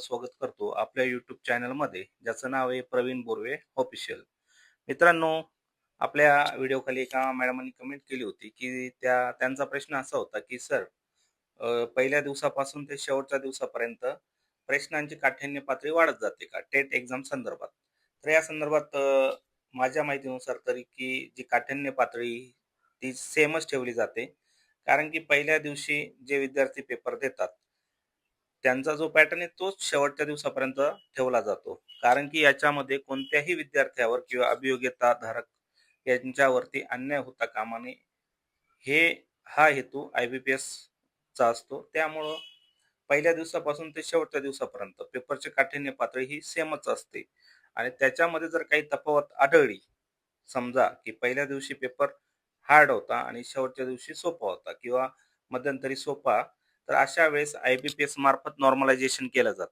स्वागत करतो आपल्या यूट्यूब चॅनलमध्ये ज्याचं नाव आहे प्रवीण बोर्वे ऑफिशियल मित्रांनो आपल्या व्हिडिओखाली एका मॅडमांनी कमेंट केली होती की त्या त्यांचा प्रश्न असा होता की सर पहिल्या दिवसापासून ते शेवटच्या दिवसापर्यंत प्रश्नांची काठ्यान्य पातळी वाढत जाते का? टेट एक्झाम संदर्भात. तर या संदर्भात माझ्या माहितीनुसार तरी की जी काठ्यान्य पातळी ती सेमच ठेवली जाते. कारण की पहिल्या दिवशी जे विद्यार्थी पेपर देतात त्यांचा जो पॅटर्न आहे तोच शेवटच्या दिवसापर्यंत ठेवला जातो. कारण की याच्यामध्ये कोणत्याही विद्यार्थ्यावर किंवा अभियोग्यता धारक यांच्यावरती अन्याय होता कामा नये हे हा हेतू आय बी पी चा असतो. त्यामुळं पहिल्या दिवसापासून ते शेवटच्या दिवसापर्यंत पेपरची काठिण्य पातळी ही सेमच असते. आणि त्याच्यामध्ये जर काही तफावत आढळली समजा की पहिल्या दिवशी पेपर हार्ड होता आणि शेवटच्या दिवशी सोपा होता किंवा मध्यंतरी सोपा तर अशा वेळेस आय बी पी एस मार्फत नॉर्मलायझेशन केलं जातं.